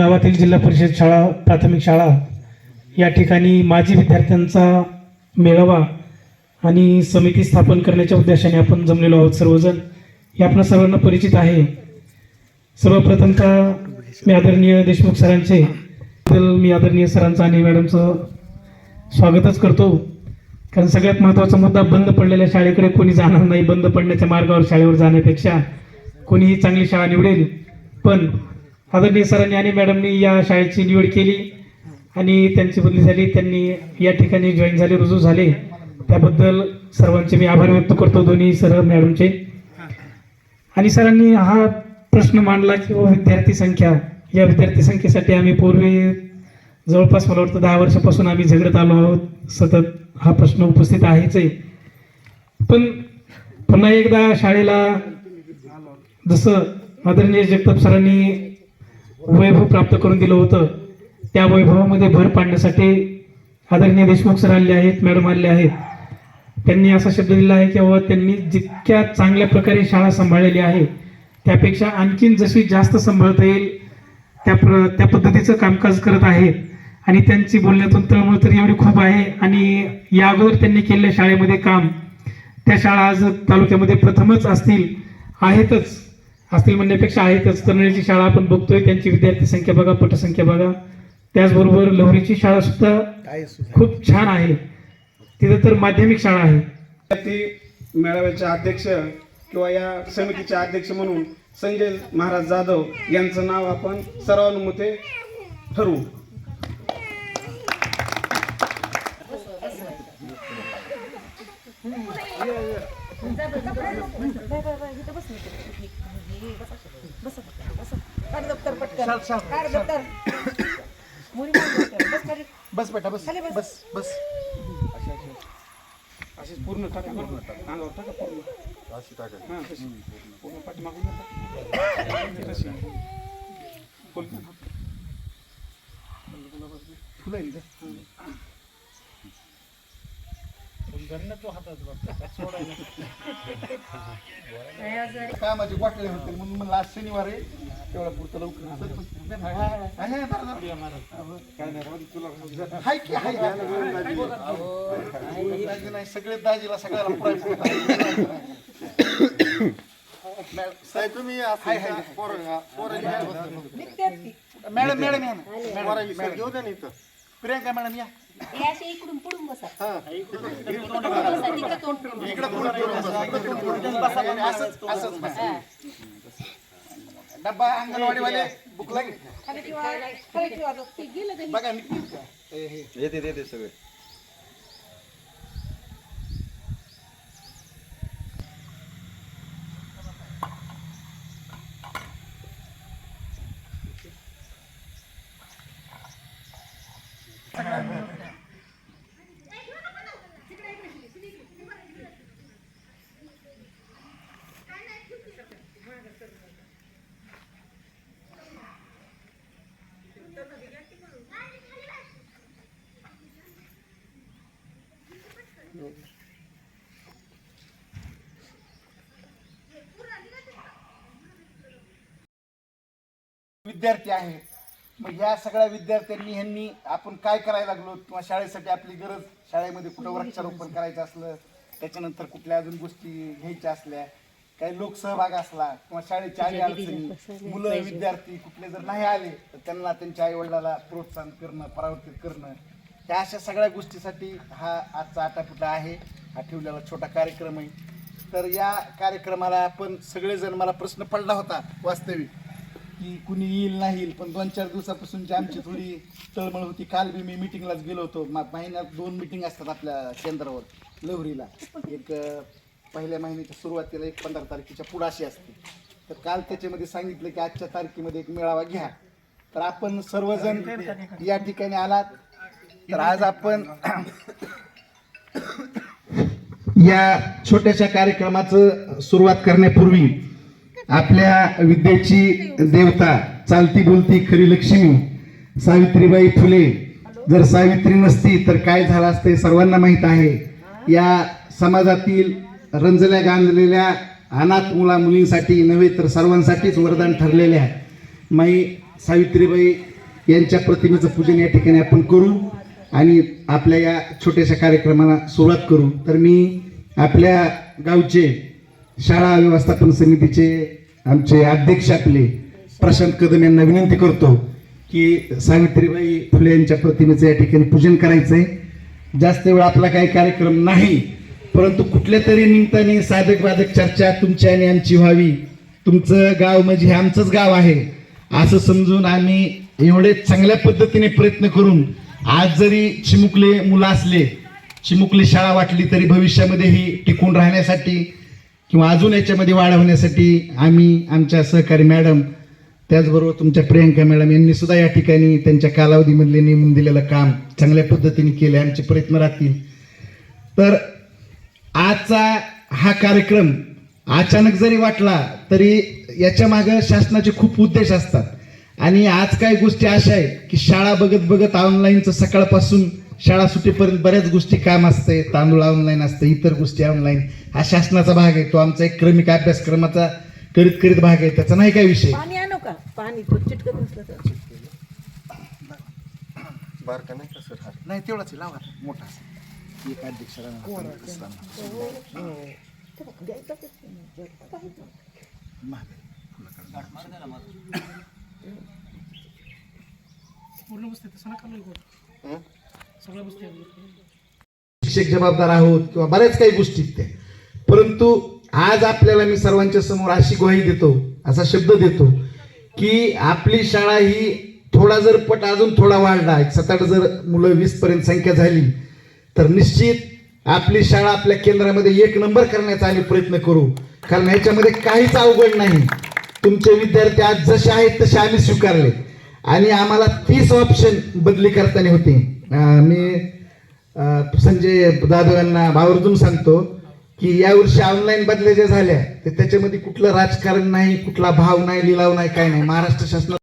गावातील जिल्हा परिषद शाळा प्राथमिक शाळा या ठिकाणी माजी विद्यार्थ्यांचा मेळावा आणि समिती स्थापन करण्याच्या उद्देशाने आपण जमलेलो आहोत सर्वजण. हे आपण सर्वांना परिचित आहे. सर्वप्रथमतः मी आदरणीय देशमुख सरांचे मी आदरणीय सरांचं आणि मॅडमचं स्वागतच करतो. कारण सगळ्यात महत्त्वाचा मुद्दा बंद पडलेल्या शाळेकडे कोणी जाणार नाही बंद पडण्याच्या मार्गावर शाळेवर जाण्यापेक्षा कोणीही चांगली शाळा निवडेल. पण आदरणीय सरांनी आणि मॅडमनी या शाळेची निवड केली. आणि त्यांची बदली झाली. त्यांनी या ठिकाणी जॉईन झाले रुजू झाले. त्याबद्दल सर्वांचे मी आभार व्यक्त करतो दोन्ही सर मॅडमचे. आणि सरांनी हा प्रश्न मांडला की विद्यार्थी संख्या. या विद्यार्थी संख्येसाठी आम्ही पूर्वी जवळपास मला वाटतं दहा वर्षापासून आम्ही झगडत आलो आहोत. सतत हा प्रश्न उपस्थित आहेच आहे. पण पुन्हा एकदा शाळेला जसं आदरणीय जगताप सरांनी वैभव प्राप्त करून दिलं होतं. त्या वैभवामध्ये भर पाडण्यासाठी आदरणीय देशमुख सर आले आहेत मॅडम आले आहेत. त्यांनी असा शब्द दिला आहे की बाबा त्यांनी जितक्या चांगल्या प्रकारे शाळा सांभाळलेली आहे त्यापेक्षा आणखीन जशी जास्त सांभाळता येईल त्या प्र त्या पद्धतीचं कामकाज करत आहेत आणि त्यांची बोलण्यातून तळमळ तर एवढी खूप आहे. आणि या अगोदर त्यांनी केलेल्या शाळेमध्ये काम त्या शाळा आज तालुक्यामध्ये प्रथमच असतील आहेतच. असतील म्हणण्यापेक्षा आहेतच तरुणीची शाळा आपण बघतोय त्यांची विद्यार्थी संख्या बघा पटसंख्या बघा. त्याचबरोबर लहरीची शाळा सुद्धा खूप छान आहे. तिथं तर माध्यमिक शाळा आहे. विद्यार्थी मेळाव्याचे अध्यक्ष किंवा या समितीचे अध्यक्ष म्हणून संजय महाराज जाधव यांचं नाव आपण सर्वानुमते ठरवू. बस बेटा बस खाली बस. बस बस पूर्ण टाका पूर्ण टाका अंगावर टाका पूर्ण हां तशी पूर्ण पाठीमागून टाका. तशी. पूर्ण. फुलं आहे. इथं. कामाचे वाटले होते म्हणून म्हणलं आज शनिवार आहे तेवढा पुरतं लवकर हाय, की, हाय. दाजी नाही सगळे दाजीला सगळ्याला पुरायचं साहेब तुम्ही निघतात ती. मॅडम मॅडम या ना. मॅडम. घेऊ द्या ना इथं. प्रियंका मॅडम या हे असे इकडून पुढून बसा इकडे तोंड करून बसा, इकडे करून बसा. असंच असंच बसा. डब्बा अंगणवाडीवाले बुक लागेल खाली ठेवा खाली ठेवा ते गेलं ते बघा? हे, हे. येते येते सगळे विद्यार्थी आहेत मग या सगळ्या विद्यार्थ्यांनी ह्यांनी आपण काय करायला लागलो? किंवा शाळेसाठी आपली गरज शाळेमध्ये कुठं वृक्षारोपण करायचं असलं त्याच्यानंतर कुठल्या अजून गोष्टी घ्यायच्या असल्या काही लोकसहभाग असला किंवा शाळेच्या आडी अडचणी मुलं विद्यार्थी कुठले जर नाही आले तर त्यांना त्यांच्या आई वडिलाला प्रोत्साहन करणं परावर्तित करणं त्या अशा सगळ्या गोष्टीसाठी हा आजचा आटापुटा आहे हा ठेवलेला छोटा कार्यक्रम आहे. तर या कार्यक्रमाला आपण सगळेजण मला प्रश्न पडला होता वास्तविक की कुणी येईल नाही येईल पण दोन चार दिवसापासूनची आमची थोडी तळमळ होती काल बी मी मिटिंगलाच गेलो होतो. मा- महिन्यात दोन मिटिंग असतात आपल्या केंद्रावर लवरीला. एक पहिल्या महिन्याच्या सुरुवातीला एक पंधरा तारखेच्या पुढाशी असते. तर काल त्याच्यामध्ये सांगितलं की आजच्या तारखेमध्ये एक मेळावा घ्या. तर आपण सर्वजण या ठिकाणी आलात. तर आज आपण या छोट्याशा कार्यक्रमाचं सुरुवात करण्यापूर्वी आपल्या विद्येची देवता चालती बोलती खरी लक्ष्मी सावित्रीबाई फुले जर सावित्री नसती तर काय झालं असते सर्वांना माहीत आहे. या समाजातील रंजल्या गांजलेल्या अनाथ मुला मुलींसाठी नव्हे तर सर्वांसाठीच वरदान ठरलेल्या माई सावित्रीबाई यांच्या प्रतिमेचं पूजन या ठिकाणी आपण करू. आणि आपल्या या छोट्याशा कार्यक्रमाला सुरुवात करू. तर मी आपल्या गावचे शाळा व्यवस्थापन समितीचे आमचे अध्यक्ष आपले प्रशांत कदम यांना विनंती करतो की सावित्रीबाई फुले यांच्या प्रतिमेचं या ठिकाणी पूजन करायचं आहे जास्त वेळ आपला काही कार्यक्रम नाही परंतु कुठल्या तरी निमित्ताने साधक वादक चर्चा तुमची आणि आमची व्हावी. तुमचं गाव म्हणजे हे आमचंच गाव आहे. असं समजून आम्ही एवढे चांगल्या पद्धतीने प्रयत्न करून आज जरी चिमुकले मुलं असले चिमुकली शाळा वाटली तरी भविष्यामध्ये ही टिकून राहण्यासाठी किंवा अजून याच्यामध्ये वाढवण्यासाठी आम्ही आमच्या सहकारी मॅडम त्याचबरोबर तुमच्या प्रियंका मॅडम यांनी सुद्धा या ठिकाणी त्यांच्या कालावधीमधले नेमून दिलेलं काम चांगल्या पद्धतीने केले आमचे प्रयत्न राहतील. तर आजचा हा कार्यक्रम अचानक जरी वाटला तरी याच्यामागं शासनाचे खूप उद्देश असतात. आणि आज काही गोष्टी अशा आहेत की शाळा बघत बघत ऑनलाईनचं सकाळपासून शाळा सुटेपर्यंत बऱ्याच गोष्टी काम असते तांदूळ ऑनलाईन असते इतर गोष्टी ऑनलाईन हा शासनाचा भाग आहे तो आमचा एक क्रमिक अभ्यासक्रमाचा करीत करीत भाग आहे त्याचा नाही काय विषय. पाणी आणू का? पाणी तो चिटकत शिक्षक जबाबदार आहोत किंवा बऱ्याच काही गोष्टी आहेत त्या. परंतु आज आपल्याला मी सर्वांच्या समोर अशी ग्वाही देतो असा शब्द देतो की आपली शाळा ही थोडा जर पट अजून थोडा वाढला एक सात आठ जर मुलं वीस पर्यंत संख्या झाली तर निश्चित आपली शाळा आपल्या केंद्रामध्ये एक नंबर करण्याचा आम्ही प्रयत्न करू. कारण ह्याच्यामध्ये काहीच अवघड नाही. तुमचे विद्यार्थी आज जसे आहेत तसे आम्ही स्वीकारले. आणि आम्हाला तीस ऑप्शन बदली करताना होते. मी संजय जाधव यांना आवर्जून सांगतो की यावर्षी ऑनलाईन बदल्या ज्या झाल्या तर त्याच्यामध्ये कुठलं राजकारण नाही कुठला भाव नाही लिलाव नाही काय नाही. महाराष्ट्र शासनात